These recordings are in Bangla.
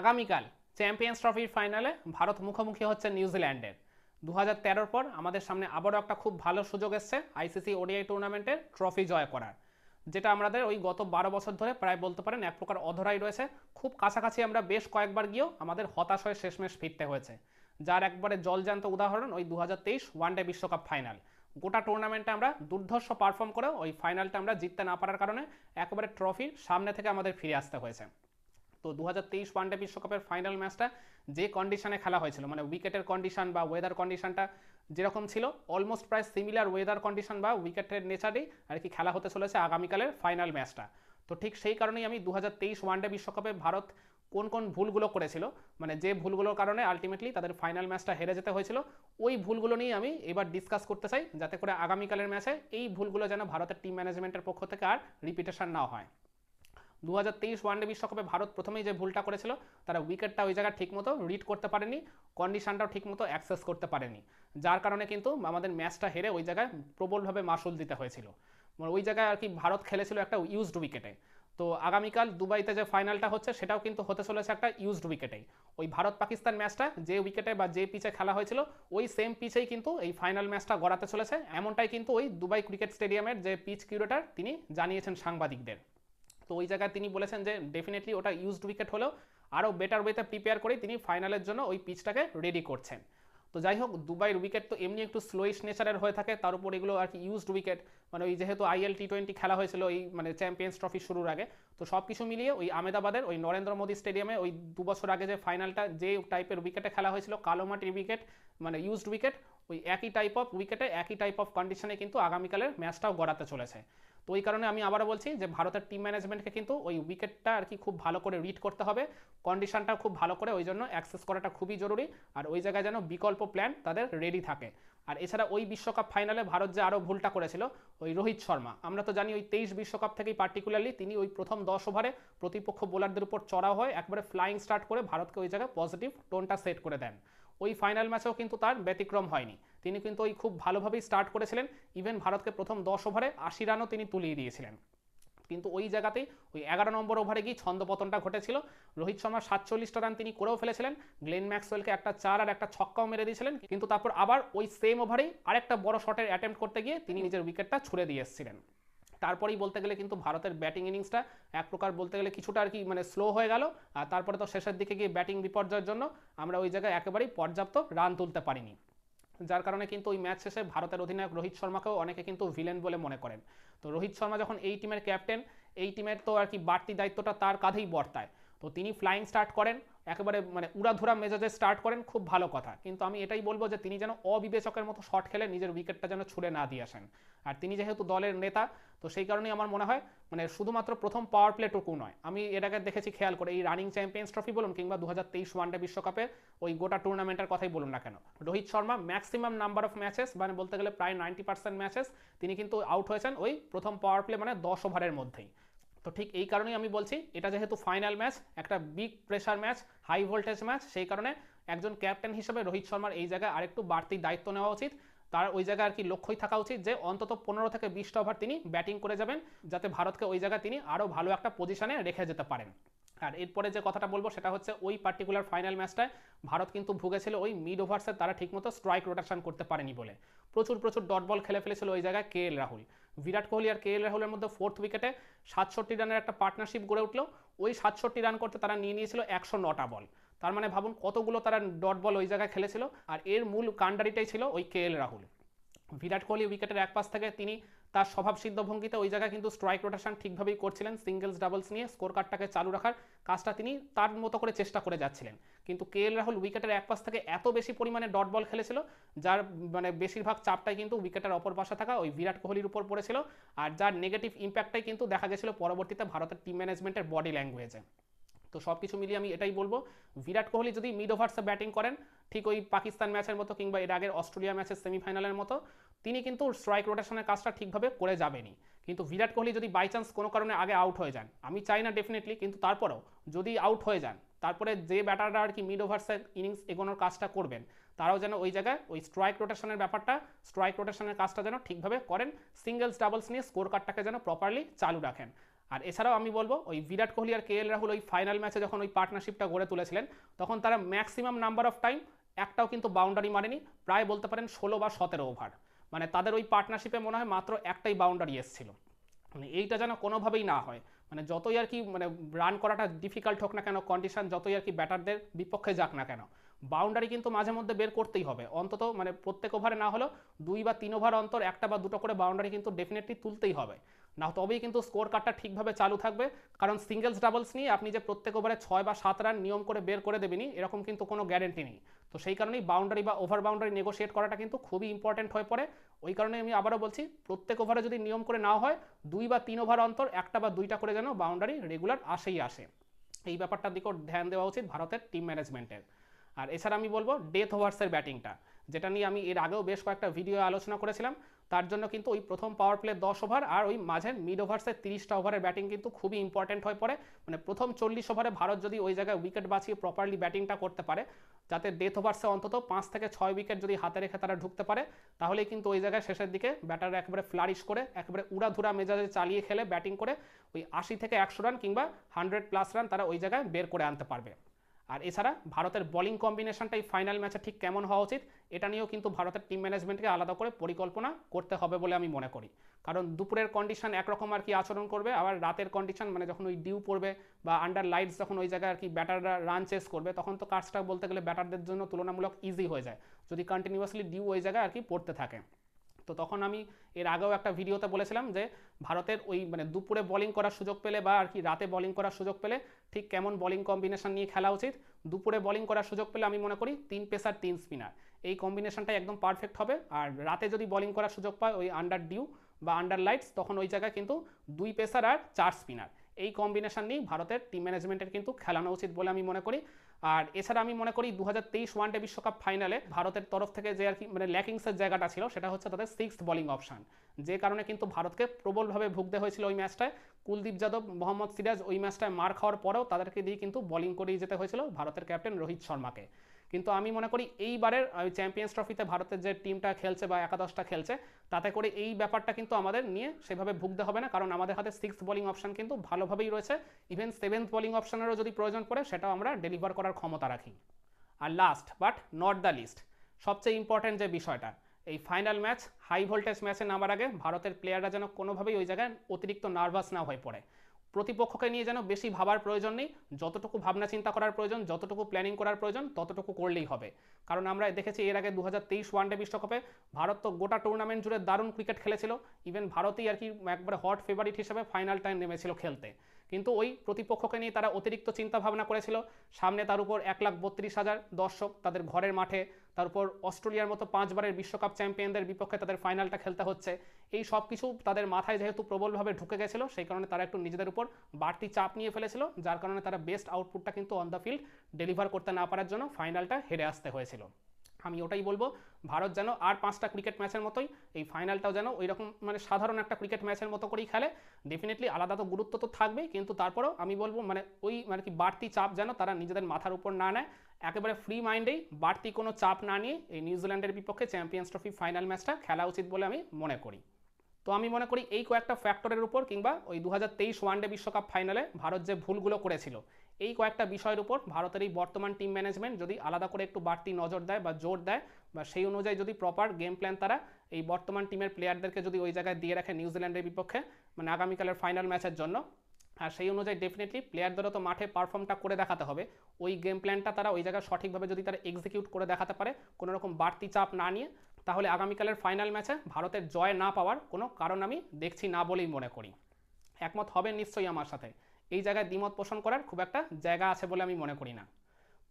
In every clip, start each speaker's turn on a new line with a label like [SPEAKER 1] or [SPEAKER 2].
[SPEAKER 1] আগামীকাল চ্যাম্পিয়ন্স ট্রফির ফাইনালে ভারত মুখোমুখি হচ্ছে নিউজিল্যান্ডের দু হাজার পর আমাদের সামনে আবারও একটা খুব ভালো সুযোগ এসছে আইসিসি ওডিআই টুর্নামেন্টের ট্রফি জয় করার। যেটা আমাদের ওই গত বারো বছর ধরে প্রায় বলতে পারেন এক প্রকার অধরাই রয়েছে। খুব কাছাকাছি আমরা বেশ কয়েকবার গিয়েও আমাদের হতাশ হয়ে শেষমেশ ফিরতে হয়েছে। যার একবারে জলজান্ত উদাহরণ ওই দু হাজার তেইশ ওয়ানডে বিশ্বকাপ ফাইনাল গোটা টুর্নামেন্টে আমরা দুর্ধর্ষ পারফর্ম করে ওই ফাইনালটা আমরা জিততে না পারার কারণে একেবারে ট্রফির সামনে থেকে আমাদের ফিরে আসতে হয়েছে। তো দু হাজার তেইশ ওয়ানডে বিশ্বকাপের ফাইনাল ম্যাচটা যে কন্ডিশনে খেলা হয়েছিল মানে উইকেটের কন্ডিশন বা ওয়েদার কন্ডিশনটা যেরকম ছিল অলমোস্ট প্রায় সিমিলার ওয়েদার কন্ডিশন বা উইকেটের নেচারেই আর কি খেলা হতে চলেছে আগামীকালের ফাইনাল ম্যাচটা তো ঠিক সেই কারণেই আমি দু হাজার তেইশ ওয়ানডে বিশ্বকাপে ভারত কোন কোন ভুলগুলো করেছিল মানে যে ভুলগুলোর কারণে আলটিমেটলি তাদের ফাইনাল ম্যাচটা হেরে যেতে হয়েছিল, ওই ভুলগুলো নিয়ে আমি এবার ডিসকাস করতে চাই, যাতে করে আগামীকালের ম্যাচে এই ভুলগুলো যেন ভারতের টিম ম্যানেজমেন্টের পক্ষ থেকে আর রিপিটেশন না হয়। দু হাজার তেইশ ওয়ানডে বিশ্বকাপে ভারত প্রথমেই যে ভুলটা করেছিল, তারা উইকেটটা ওই জায়গায় ঠিকমতো রিড করতে পারেনি কন্ডিশনটাও ঠিকমতো অ্যাক্সেস করতে পারেনি। যার কারণে কিন্তু আমাদের ম্যাচটা হেরে ওই জায়গায় প্রবলভাবে মাসুল দিতে হয়েছিল। মানে ওই জায়গায় আর কি ভারত খেলেছিল একটা ইউজড উইকেটে তো আগামীকাল দুবাইতে যে ফাইনালটা হচ্ছে, সেটাও কিন্তু হতে চলেছে একটা ইউজড উইকেটেই ওই ভারত পাকিস্তান ম্যাচটা যে উইকেটে বা যে পিচে খেলা হয়েছিল, ওই সেম পিচেই কিন্তু এই ফাইনাল ম্যাচটা গড়াতে চলেছে। এমনটাই কিন্তু ওই দুবাই ক্রিকেট স্টেডিয়ামের যে পিচ কিউরেটার তিনি জানিয়েছেন সাংবাদিকদের। তো ওই জায়গায় তিনি বলেছেন যে ডেফিনেটলি ওটা ইউজড উইকেট হলেও আরও বেটার ওয়েতে প্রিপেয়ার করে তিনি ফাইনালের জন্য ওই পিচটাকে রেডি করছেন। তো যাই হোক, দুবাইয়ের উইকেট তো এমনি একটু স্লোইশ নেচারের হয়ে থাকে, তার উপর এগুলো আর কি ইউজড উইকেট মানে ওই যেহেতু আইএল টি টোয়েন্টি খেলা হয়েছিল ওই মানে চ্যাম্পিয়ন্স ট্রফি শুরুর আগে, তো সব কিছু মিলিয়ে ওই আমেদাবাদের ওই নরেন্দ্র মোদী স্টেডিয়ামে ওই দু বছর আগে যে ফাইনালটা যে টাইপের উইকেটে খেলা হয়েছিল, কালো মাটির উইকেট মানে ইউজড উইকেট ওই একই টাইপ অফ উইকেটে একই টাইপ অফ কন্ডিশনে কিন্তু আগামীকালের ম্যাচটাও গড়াতে চলেছে। তো ওই কারণে আমি আবারও বলছি যে ভারতের টিম ম্যানেজমেন্টকে কিন্তু ওই উইকেটটা আর কি খুব ভালো করে রিড করতে হবে। কন্ডিশনটা খুব ভালো করে, ওই জন্য অ্যাক্সেস করাটা খুবই জরুরি। আর ওই জায়গায় যেন বিকল্প প্ল্যান তাদের রেডি থাকে। আর এছাড়া ওই বিশ্বকাপ ফাইনালে ভারত যে আরও ভুলটা করেছিল, ওই রোহিত শর্মা। আমরা তো জানি ওই তেইশ বিশ্বকাপ থেকেই পার্টিকুলারলি তিনি ওই প্রথম দশ ওভারে প্রতিপক্ষ বোলারদের উপর চড়া হয় একবারে ফ্লাইং স্টার্ট করে ভারতকে ওই জায়গায় পজিটিভ টোনটা সেট করে দেন। ওই ফাইনাল ম্যাচেও কিন্তু তার ব্যতিক্রম হয়নি। তিনি কিন্তু ওই খুব ভালোভাবেই স্টার্ট করেছিলেন। ইভেন ভারতকে প্রথম দশ ওভারে আশি রানও তিনি তুলিয়ে দিয়েছিলেন। কিন্তু ওই জায়গাতেই ওই এগারো নম্বর ওভারে গিয়ে ছন্দপতনটা ঘটেছিল। রোহিত শর্মা সাতচল্লিশটা রান তিনি করেও ফেলেছিলেন। গ্লেন ম্যাক্সওয়েলকে একটা চার আর একটা ছক্কাও মেরে দিয়েছিলেন। কিন্তু তারপর আবার ওই সেম ওভারেই আরেকটা বড় শটের অ্যাটেম্প্ট করতে গিয়ে তিনি নিজের উইকেটটা ছুড়ে দিয়ে এসেছিলেন। তারপরেই বলতে গেলে কিন্তু ভারতের ব্যাটিং ইনিংসটা এক প্রকার বলতে গেলে কিছুটা আর কি মানে স্লো হয়ে গেল। আর তারপরে তো শেষের দিকে গিয়ে ব্যাটিং বিপর্যয়ের জন্য আমরা ওই জায়গায় একেবারেই পর্যাপ্ত রান তুলতে পারিনি। যার কারণে কিন্তু ওই ম্যাচ শেষে ভারতের অধিনায়ক রোহিত শর্মাকেও অনেকে কিন্তু ভিলেন বলে মনে করেন। তো রোহিত শর্মা যখন এই টিমের ক্যাপ্টেন এই টিমের তো আর কি বাড়তি দায়িত্বটা তার কাঁধেই বর্তায়। তো তিনি ফ্লাইং স্টার্ট করেন। একেবারে মানে উড়াধুরা মেজাজে স্টার্ট করেন, খুব ভালো কথা। কিন্তু আমি এটাই বলব যে, তিনি যেন অবিবেচকের মতো শট খেলে নিজের উইকেটটা যেন ছুড়ে না দিয়ে আসেন। আর তিনি যেহেতু দলের নেতা, তো সেই কারণেই আমার মনে হয় মানে শুধুমাত্র প্রথম পাওয়ার প্লেটুকু নয়। আমি আগে দেখেছি খেয়াল করে, এই রানিং চ্যাম্পিয়ন্স ট্রফি বলুন কিংবা দু হাজার তেইশ ওয়ানডে বিশ্বকাপের ওই গোটা টুর্নামেন্টের কথাই বলুন না কেন। Rohit Sharma maximum number of matches মানে বলতে গেলে প্রায় নাইনটি পার্সেন্ট ম্যাচেস তিনি কিন্তু আউট হয়েছেন ওই প্রথম পাওয়ার প্লে মানে দশ ওভারের মধ্যেই। তো ঠিক এই কারণেই আমি বলছি, এটা যেহেতু ফাইনাল ম্যাচ একটা big pressure match high voltage match সেই কারণে একজন ক্যাপ্টেন হিসেবে রোহিত শর্মার এই জায়গায় আরেকটু বাড়তি দায়িত্ব নেওয়া উচিত। তার ওই জায়গায় আর কি লক্ষ্যই থাকা উচিত যে অন্তত পনেরো থেকে বিশটা ওভার তিনি ব্যাটিং করে যাবেন, যাতে ভারতকে ওই জায়গায় তিনি আরও ভালো একটা পজিশনে রেখে যেতে পারেন। আর এরপরে যে কথাটা বলব সেটা হচ্ছে ওই পার্টিকুলার ফাইনাল ম্যাচটায় ভারত কিন্তু ভুগেছিল ওই মিড ওভার্সে তারা ঠিকমতো স্ট্রাইক রোটেশন করতে পারেনি বলে। প্রচুর প্রচুর ডট বল খেলে ফেলেছিল ওই জায়গায় কে এল রাহুল বিরাট কোহলি আর কে এল রাহুলের মধ্যে ফোর্থ উইকেটে সাতষট্টি রানের একটা পার্টনারশিপ গড়ে উঠল। ওই সাতষট্টি রান করতে তারা নিয়ে নিয়েছিল একশো নটা বল তার মানে ভাবুন কতগুলো তারা ডট বল ওই জায়গায় খেলেছিল। আর এর মূল কাণ্ডারিটাই ছিল ওই কে এল রাহুল বিরাট কোহলি উইকেটের এক পাশ থেকে তিনি তার স্বভাব সিদ্ধ ভঙ্গিতে ওই জায়গায় কিন্তু স্ট্রাইক রোটেশন ঠিকভাবেই করছিলেন সিঙ্গেলস ডাবলস নিয়ে স্কোর কার্ডটাকে চালু রাখার কাজটা তিনি তার মতো করে চেষ্টা করে যাচ্ছিলেন। কিন্তু কে এল রাহুল উইকেটের এক পাশ থেকে এত বেশি পরিমাণে ডট বল খেলেছিল, যার মানে বেশিরভাগ চাপটাই কিন্তু উইকেটের অপর পাশে থাকা ওই বিরাট কোহলির উপর পড়েছিল আর যার নেগেটিভ ইম্প্যাক্টটাই কিন্তু দেখা গেছিল পরবর্তীতে ভারতের টিম ম্যানেজমেন্টের বডি ল্যাঙ্গুয়েজে তো সব কিছু মিলিয়ে আমি এটাই বলব, বিরাট কোহলি যদি মিড ওভার্সে ব্যাটিং করেন ঠিক ওই পাকিস্তান ম্যাচের মতো কিংবা এর আগের অস্ট্রেলিয়া ম্যাচের সেমিফাইনালের মতো, তিনি কিন্তু স্ট্রাইক রোটেশনের কাজটা ঠিকভাবে করে যাবেনি কিন্তু বিরাট কোহলি যদি বাই চান্স কোনো কারণে আগে আউট হয়ে যান, আমি চাই না ডেফিনেটলি কিন্তু তারপরেও যদি আউট হয়ে যান, তারপরে যে ব্যাটাররা আর কি মিড ওভার্সের ইনিংস এগোনোর কাজটা করবেন, তারাও যেন ওই জায়গায় ওই স্ট্রাইক রোটেশনের ব্যাপারটা স্ট্রাইক রোটেশনের কাজটা যেন ঠিকভাবে করেন সিঙ্গেলস ডাবলস নিয়ে স্কোর কার্ডটাকে যেন প্রপারলি চালু রাখেন। আর এছাড়াও আমি বলব, ওই বিরাট কোহলি আর কে এল রাহুল ওই ফাইনাল ম্যাচে যখন ওই পার্টনারশিপটা গড়ে তুলেছিলেন, তখন তারা ম্যাক্সিমাম নাম্বার অফ টাইম একটাও কিন্তু বাউন্ডারি মারেনি, প্রায় বলতে পারেন ষোলো বা সতেরো ওভার মানে তাদের ওই পার্টনারশিপে মনে হয় মাত্র একটাই বাউন্ডারি এসেছিল। মানে এইটা যেন কোনোভাবেই না হয়। মানে যতই আর কি মানে রান করাটা ডিফিকাল্ট হোক না কেন কন্ডিশন যতই আর কি ব্যাটারদের বিপক্ষে যাক না কেন বাউন্ডারি কিন্তু মাঝে মধ্যে বের করতেই হবে। অন্তত মানে প্রত্যেক ওভারে না হলেও দুই বা তিন ওভার অন্তর একটা বা দুটো করে বাউন্ডারি কিন্তু ডেফিনেটলি তুলতেই হবে। না, তবেই কিন্তু স্কোর কার্ডটা ঠিকভাবে চালু থাকবে। কারণ সিঙ্গেলস ডাবলস নিয়ে আপনি যে প্রত্যেক ওভারে ছয় বা সাত রান নিয়ম করে বের করে দেবেনি এরকম কিন্তু কোনো গ্যারেন্টি নেই। তো সেই কারণেই বাউন্ডারি বা ওভার বাউন্ডারি নেগোশিয়েট করাটা কিন্তু খুবই ইম্পর্টেন্ট হয়ে পড়ে। ওই কারণে আমি আবারও বলছি, প্রত্যেক ওভারে যদি নিয়ম করে না হয়, দুই বা তিন ওভার অন্তর একটা বা দুইটা করে যেন বাউন্ডারি রেগুলার আসেই আসে। এই ব্যাপারটার দিকেও ধ্যান দেওয়া উচিত ভারতের টিম ম্যানেজমেন্টের আর এছাড়া আমি বলব ডেথ ওভার্সের ব্যাটিংটা যেটা নিয়ে আমি এর আগেও বেশ কয়েকটা ভিডিও আলোচনা করেছিলাম। তার জন্য কিন্তু ওই প্রথম পাওয়ার প্লে দশ ওভার আর ওই মাঝের মিড ওভার্সের তিরিশটা ওভারের ব্যাটিং কিন্তু খুবই ইম্পর্টেন্ট হয়ে পড়ে। মানে প্রথম চল্লিশ ওভারে ভারত যদি ওই জায়গায় উইকেট বাঁচিয়ে প্রপারলি ব্যাটিংটা করতে পারে, যাতে ডেথ ওভার্সে অন্তত পাঁচ থেকে ছয় উইকেট যদি হাতে রেখে তারা ঢুকতে পারে তাহলে কিন্তু ওই জায়গায় শেষের দিকে ব্যাটাররা একেবারে ফ্লারিশ করে, একেবারে উড়াধুরা মেজাজে চালিয়ে খেলে ব্যাটিং করে ওই আশি থেকে একশো রান কিংবা হান্ড্রেড প্লাস রান তারা ওই জায়গায় বের করে আনতে পারবে। আর এছাড়া ভারতের বোলিং কম্বিনেশনটা এই ফাইনাল ম্যাচে ঠিক কেমন হওয়া উচিত, এটা নিয়েও কিন্তু ভারতের টিম ম্যানেজমেন্টকে আলাদা করে পরিকল্পনা করতে হবে বলে আমি মনে করি। কারণ দুপুরের কন্ডিশন একরকম আর কি আচরণ করবে, আবার রাতের কন্ডিশন মানে যখন ওই ডিউ পড়বে বা আন্ডার লাইটস যখন ওই জায়গায় আর কি ব্যাটাররা রান চেস করবে, তখন তো কাজটা বলতে গেলে ব্যাটারদের জন্য তুলনামূলক ইজি হয়ে যায়, যদি কন্টিনিউয়াসলি ডিউ ওই জায়গায় আর কি পড়তে থাকে। তো তখন আমি এর আগেও একটা ভিডিওতে বলেছিলাম যে ভারতের ওই মানে দুপুরে বোলিং করার সুযোগ পেলে বা আর কি রাতে বোলিং করার সুযোগ পেলে ঠিক কেমন বোলিং কম্বিনেশন নিয়ে খেলা উচিত? দুপুরে বোলিং করার সুযোগ পেলে আমি মনে করি তিন পেসার, তিন স্পিনার এই কম্বিনেশনটাই একদম পারফেক্ট হবে। আর রাতে যদি বোলিং করার সুযোগ পায় ওই আন্ডার ডিউ বা আন্ডার লাইটস তখন ওই জায়গায় কিন্তু দুই পেসার আর চার স্পিনার এই কম্বিনেশন নিয়েই ভারতের টিম ম্যানেজমেন্টের কিন্তু খেলানো উচিত বলে আমি মনে করি। আর এছাড়া আমি মনে করি দু হাজার তেইশ ওয়ানডে বিশ্বকাপ ফাইনালে ভারতের তরফ থেকে যে আর কি মানে ল্যাকিংসের জায়গাটা ছিল, সেটা হচ্ছে তাদের সিক্স বোলিং অপশন যে কারণে কিন্তু ভারতকে প্রবলভাবে ভুগতে হয়েছিল ওই ম্যাচটায় কুলদীপ যাদব, মোহাম্মদ সিরাজ ওই ম্যাচটায় মার খাওয়ার পরেও তাদেরকে দিয়ে কিন্তু বোলিং করেই যেতে হয়েছিল ভারতের ক্যাপ্টেন রোহিত শর্মাকে। কিন্তু আমি মনে করি এইবারের ওই চ্যাম্পিয়ন্স ট্রফিতে ভারতের যে টিমটা খেলছে বা একাদশটা খেলছে, তাতে করে এই ব্যাপারটা কিন্তু আমাদের নিয়ে সেভাবে ভুগতে হবে না। কারণ আমাদের হাতে সিক্স বোলিং অপশন কিন্তু ভালোভাবেই রয়েছে। ইভেন সেভেন্থ বোলিং অপশনেরও যদি প্রয়োজন পড়ে, সেটাও আমরা ডেলিভার করার ক্ষমতা রাখি। আর last but not the least সবচেয়ে ইম্পর্ট্যান্ট যে বিষয়টা, এই ফাইনাল ম্যাচ হাই ভোল্টেজ ম্যাচে নামার আগে ভারতের প্লেয়াররা যেন কোনোভাবেই ওই জায়গায় অতিরিক্ত নার্ভাস না হয়ে পড়ে। প্রতিপক্ষকে নিয়ে যেন বেশি ভাবার প্রয়োজন নেই, যতটুকু ভাবনা চিন্তা করার প্রয়োজন, যতটুকু প্ল্যানিং করার প্রয়োজন, ততটুকু করলেই হবে। কারণ আমরা দেখেছি এর আগে দু হাজার তেইশ ওয়ানডে বিশ্বকাপে ভারত তো গোটা টুর্নামেন্ট জুড়ে দারুণ ক্রিকেট খেলেছিল। ইভেন ভারতই আর কি একবারে হট ফেভারিট হিসেবে ফাইনাল টাইম নেমেছিল খেলতে। কিন্তু ওই প্রতিপক্ষকে নিয়ে তারা অতিরিক্ত চিন্তা ভাবনা করেছিল। সামনে তার উপর এক লাখ বত্রিশ হাজার দর্শক তাদের ঘরের মাঠে তার উপর অস্ট্রেলিয়ার মতো পাঁচবারের বিশ্বকাপ চ্যাম্পিয়নদের বিপক্ষে তাদের ফাইনালটা খেলতে হচ্ছে। এই সব কিছু তাদের মাথায় যেহেতু প্রবলভাবে ঢুকে গেছিল, সেই কারণে তারা একটু নিজেদের উপর বাড়তি চাপ নিয়ে ফেলেছিল, যার কারণে তারা বেস্ট আউটপুটটা কিন্তু অন দ্য ফিল্ড ডেলিভার করতে না পারার জন্য ফাইনালটা হেরে আসতে হয়েছিল। আমি ওটাই বলব, ভারত যেন আর পাঁচটা ক্রিকেট ম্যাচের মতোই, এই ফাইনালটাও যেন ওই রকম মানে সাধারণ একটা ক্রিকেট ম্যাচের মতো করেই খেলে। ডেফিনেটলি আলাদা তো গুরুত্ব তো থাকবেই, কিন্তু তারপরেও আমি বলব মানে ওই মানে কি বাড়তি চাপ যেন তারা নিজেদের মাথার উপর না নেয়। একেবারে ফ্রি মাইন্ডেই বাড়তি কোনো চাপ না নিয়ে এই নিউজিল্যান্ডের বিপক্ষে চ্যাম্পিয়ন্স ট্রফি ফাইনাল ম্যাচটা খেলা উচিত বলে আমি মনে করি। তো আমি মনে করি এই কয়েকটা ফ্যাক্টরের উপর কিংবা ওই দু হাজার তেইশ ওয়ানডে বিশ্বকাপ ফাইনালে ভারত যে ভুলগুলো করেছিল এই কয়েকটা বিষয়ের উপর ভারতের এই বর্তমান টিম ম্যানেজমেন্ট যদি আলাদা করে একটু বাড়তি নজর দেয় বা জোর দেয়, বা সেই অনুযায়ী যদি প্রপার গেম প্ল্যান তারা এই বর্তমান টিমের প্লেয়ারদেরকে যদি ওই জায়গায় দিয়ে রাখে নিউজিল্যান্ডের বিপক্ষে মানে আগামীকালের ফাইনাল ম্যাচের জন্য। আর সেই অনুযায়ী ডেফিনেটলি প্লেয়ারদেরও তো মাঠে পারফর্মটা করে দেখাতে হবে। ওই গেম প্ল্যানটা তারা ওই জায়গায় সঠিকভাবে যদি তারা এক্সিকিউট করে দেখাতে পারে, কোনো রকম বাড়তি চাপ না নিয়ে, তাহলে আগামীকালের ফাইনাল ম্যাচে ভারতের জয় না পাওয়ার কোনো কারণ আমি দেখছি না বলেই মনে করি। একমত হবেন নিশ্চয়ই আমার সাথে। এই জায়গায় দ্বিমত পোষণ করার খুব একটা জায়গা আছে বলে আমি মনে করি না।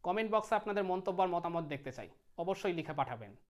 [SPEAKER 1] কমেন্ট বক্সে আপনাদের মন্তব্য আর মতামত দেখতে চাই। অবশ্যই লিখে পাঠাবেন।